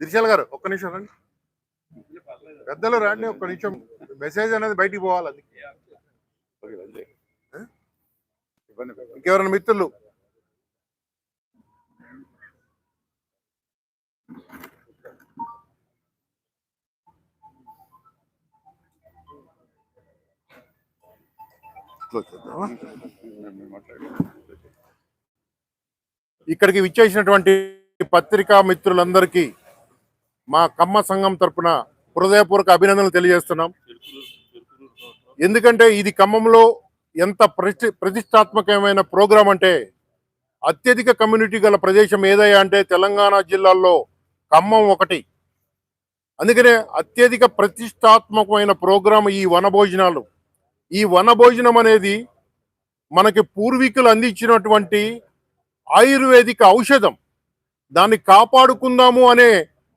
దిర్శాల్ గారు ఒక్క నిమిషం రండి. పెద్దలు రండి ఒక్క నిమిషం. మెసేజ్ అనేది బయటికి పోవాలి అది ఇంకెవరైనా మిత్రులు? చేద్దామా? ఇక్కడికి విచ్చేసినటువంటి పత్రికా మిత్రులందరికీ మా కమ్మ సంఘం తరపున హృదయపూర్వక అభినందనలు తెలియజేస్తున్నాం. ఎందుకంటే ఇది ఖమ్మంలో ఎంత ప్రతి ప్రతిష్టాత్మకమైన ప్రోగ్రాం అంటే అత్యధిక కమ్యూనిటీ గల ప్రదేశం ఏదయ్యా అంటే తెలంగాణ జిల్లాల్లో ఖమ్మం ఒకటి. అందుకనే అత్యధిక ప్రతిష్టాత్మకమైన ప్రోగ్రాం ఈ వనభోజనాలు. ఈ వనభోజనం అనేది మనకి పూర్వీకులు అందించినటువంటి ఆయుర్వేదిక ఔషధం. దాన్ని కాపాడుకుందాము అనే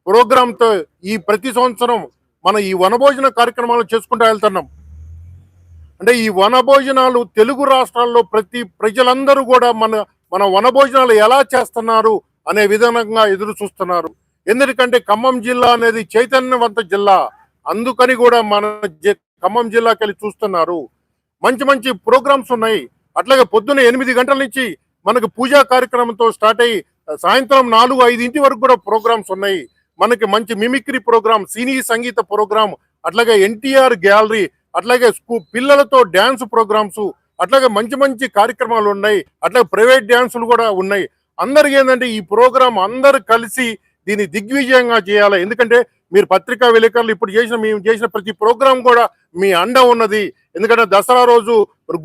ప్రోగ్రాంతో ఈ ప్రతి సంవత్సరం మనం ఈ వనభోజన కార్యక్రమాలు చేసుకుంటూ వెళ్తున్నాం. అంటే ఈ వనభోజనాలు తెలుగు రాష్ట్రాల్లో ప్రతి ప్రజలందరూ కూడా మన మన వనభోజనాలు ఎలా చేస్తున్నారు అనే విధానంగా ఎదురు చూస్తున్నారు. ఎందుకంటే ఖమ్మం జిల్లా అనేది చైతన్యవంత జిల్లా. అందుకని కూడా మన ఖమ్మం జిల్లాకి వెళ్ళి చూస్తున్నారు. మంచి మంచి ప్రోగ్రామ్స్ ఉన్నాయి. అట్లాగే పొద్దున్న ఎనిమిది గంటల నుంచి మనకు పూజా కార్యక్రమంతో స్టార్ట్ అయ్యి సాయంత్రం నాలుగు ఐదింటి వరకు కూడా ప్రోగ్రామ్స్ ఉన్నాయి. మనకి మంచి మిమిక్రీ ప్రోగ్రామ్ సినీ సంగీత ప్రోగ్రామ్ అట్లాగే ఎన్టీఆర్ గ్యాలరీ అట్లాగే స్కూల్ పిల్లలతో డ్యాన్స్ ప్రోగ్రామ్స్ అట్లాగే మంచి మంచి కార్యక్రమాలు ఉన్నాయి. అట్లాగే ప్రైవేట్ డ్యాన్సులు కూడా ఉన్నాయి. అందరికి ఏంటంటే ఈ ప్రోగ్రామ్ అందరు కలిసి దీన్ని దిగ్విజయంగా చేయాలి. ఎందుకంటే మీరు పత్రికా విలేకరులు ఇప్పుడు చేసిన మేము చేసిన ప్రతి ప్రోగ్రామ్ కూడా మీ అండ ఉన్నది. ఎందుకంటే దసరా రోజు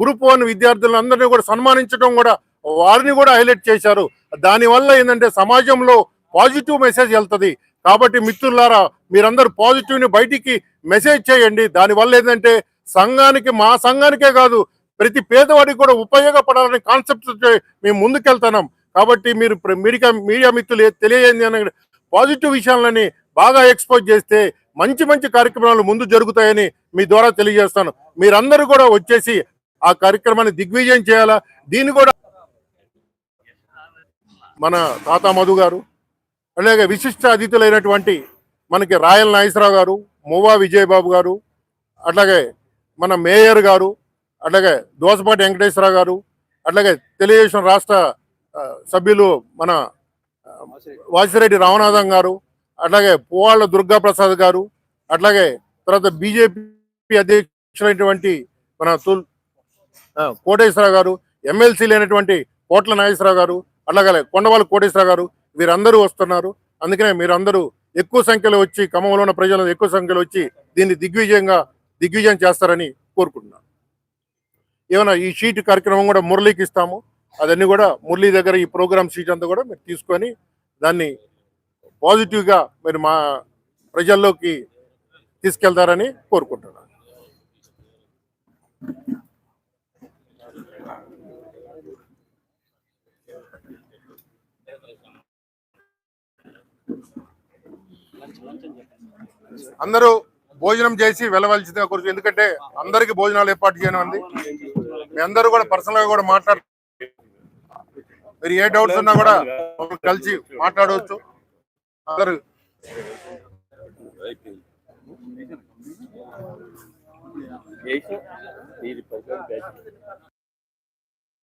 గ్రూప్ వన్ విద్యార్థులందరినీ కూడా సన్మానించడం కూడా వారిని కూడా హైలైట్ చేశారు. దానివల్ల ఏంటంటే సమాజంలో పాజిటివ్ మెసేజ్ వెళ్తుంది. కాబట్టి మిత్రులారా మీరందరూ పాజిటివ్ని బయటికి మెసేజ్ చేయండి. దానివల్ల ఏంటంటే సంఘానికి మా సంఘానికే కాదు ప్రతి పేదవాడికి కూడా ఉపయోగపడాలనే కాన్సెప్ట్ మేము ముందుకెళ్తున్నాం. కాబట్టి మీరు మీడియా మీడియా మిత్రులు తెలియజేయండి అని పాజిటివ్ విషయాలని బాగా ఎక్స్పోజ్ చేస్తే మంచి మంచి కార్యక్రమాలు ముందు జరుగుతాయని మీ ద్వారా తెలియజేస్తాను. మీరందరూ కూడా వచ్చేసి ఆ కార్యక్రమాన్ని దిగ్విజయం చేయాలా? దీన్ని కూడా మన తాత మధు గారు అలాగే విశిష్ట అతిథులైనటువంటి మనకి రాయల్ నాగేశ్వరరావు గారు మువ్వా విజయబాబు గారు అట్లాగే మన మేయర్ గారు అట్లాగే దోసపాటి వెంకటేశ్వరరావు గారు అట్లాగే తెలుగుదేశం రాష్ట్ర సభ్యులు మన వాసిరెడ్డి రామనాథం గారు అట్లాగే పువ్వాళ్ళ దుర్గా ప్రసాద్ గారు అట్లాగే తర్వాత బీజేపీ అధ్యక్షులైనటువంటి మన తుల్ కోటేశ్వరరావు గారు ఎమ్మెల్సీ లేనటువంటి కోట్ల నాగేశ్వరరావు గారు అలాగే కొండవాళ్ళ కోటేశ్వర గారు వీరందరూ వస్తున్నారు. అందుకనే మీరందరూ ఎక్కువ సంఖ్యలో వచ్చి ఖమ్మంలో ఉన్న ప్రజలు ఎక్కువ సంఖ్యలో వచ్చి దీన్ని దిగ్విజయంగా దిగ్విజయం చేస్తారని కోరుకుంటున్నాను. ఏమైనా ఈ షీట్ కార్యక్రమం కూడా మురళీకి ఇస్తాము. అదన్నీ కూడా మురళీ దగ్గర ఈ ప్రోగ్రామ్ షీట్ అంతా కూడా మీరు తీసుకొని దాన్ని పాజిటివ్గా మీరు మా ప్రజల్లోకి తీసుకెళ్తారని కోరుకుంటున్నాను. అందరూ భోజనం చేసి వెళ్ళవలసిందిగా కోరుచు ఎందుకంటే అందరికి భోజనాలు ఏర్పాటు చేయడం అంది. మీ అందరూ కూడా పర్సనల్గా కూడా మాట్లాడు మీరు ఏ డౌట్స్ ఉన్నా కూడా కలిసి మాట్లాడవచ్చు. అందరూ.